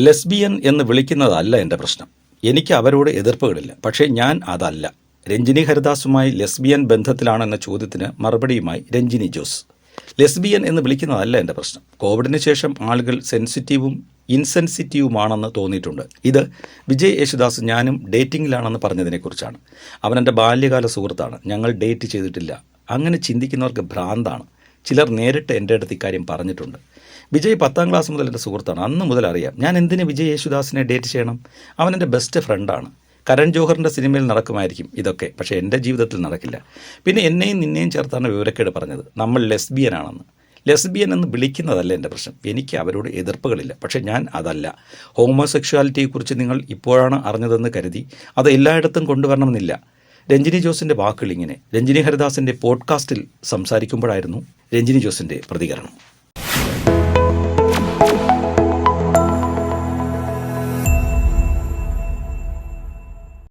Lesbian എന്ന് വിളിക്കുന്നതല്ല എന്റെ പ്രശ്നം. എനിക്ക് അവരോട് എതിർപ്പുകളില്ല. പക്ഷേ ഞാൻ അതല്ല. രഞ്ജിനി ഹരിദാസുമായി ലെസ്ബിയൻ ബന്ധത്തിലാണെന്ന ചോദ്യത്തിന് മറുപടിയുമായി രഞ്ജിനി ജോസ്. ലെസ്ബിയൻ എന്ന് വിളിക്കുന്നതല്ല എന്റെ പ്രശ്നം. കോവിഡിന് ശേഷം ആളുകൾ സെൻസിറ്റീവും ഇൻസെൻസിറ്റീവുമാണെന്ന് തോന്നിയിട്ടുണ്ട്. ഇത് വിജയ് യേശുദാസ് ഞാനും ഡേറ്റിംഗിലാണെന്ന് പറഞ്ഞതിനെക്കുറിച്ചാണ്. അവൻ എന്റെ ബാല്യകാല സുഹൃത്താണ്. ഞങ്ങൾ ഡേറ്റ് ചെയ്തിട്ടില്ല. അങ്ങനെ ചിന്തിക്കുന്നവർക്ക് ഭ്രാന്താണ്. ചിലർ നേരിട്ട് എന്റെ അടുത്ത് ഇക്കാര്യം പറഞ്ഞിട്ടുണ്ട്. വിജയ് പത്താം ക്ലാസ് മുതൽ എന്റെ സുഹൃത്താണ്. അന്ന് മുതൽ അറിയാം. ഞാൻ എന്തിന് വിജയ് യേശുദാസിനെ ഡേറ്റ് ചെയ്യണം? അവൻ എന്റെ ബെസ്റ്റ് ഫ്രണ്ടാണ് കരൺ ജോഹറിന്റെ സിനിമയിൽ നടക്കുമായിരിക്കും ഇതൊക്കെ. പക്ഷേ എന്റെ ജീവിതത്തിൽ നടക്കില്ല. പിന്നെ എന്നെയും നിന്നെയും ചേർത്താണ് വിവരക്കേട് പറഞ്ഞത്. നമ്മൾ ലെസ്ബിയൻ ആണെന്ന് ലെസ്ബിയൻ എന്ന് വിളിക്കുന്നതല്ല എന്റെ പ്രശ്നം. എനിക്ക് അവരോട് എതിർപ്പുകളില്ല. പക്ഷേ ഞാൻ അതല്ല. ഹോമോസെക്ഷുവാലിറ്റിയെക്കുറിച്ച് നിങ്ങൾ ഇപ്പോഴാണ് അറിഞ്ഞതെന്ന് കരുതി അത് എല്ലായിടത്തും കൊണ്ടുവരണമെന്നില്ല. രഞ്ജിനി ജോസിന്റെ വാക്കുകൾ ഇങ്ങനെ രഞ്ജിനി ഹരിദാസിന്റെ പോഡ്കാസ്റ്റിൽ സംസാരിക്കുമ്പോഴായിരുന്നു രഞ്ജിനി ജോസിന്റെ പ്രതികരണം.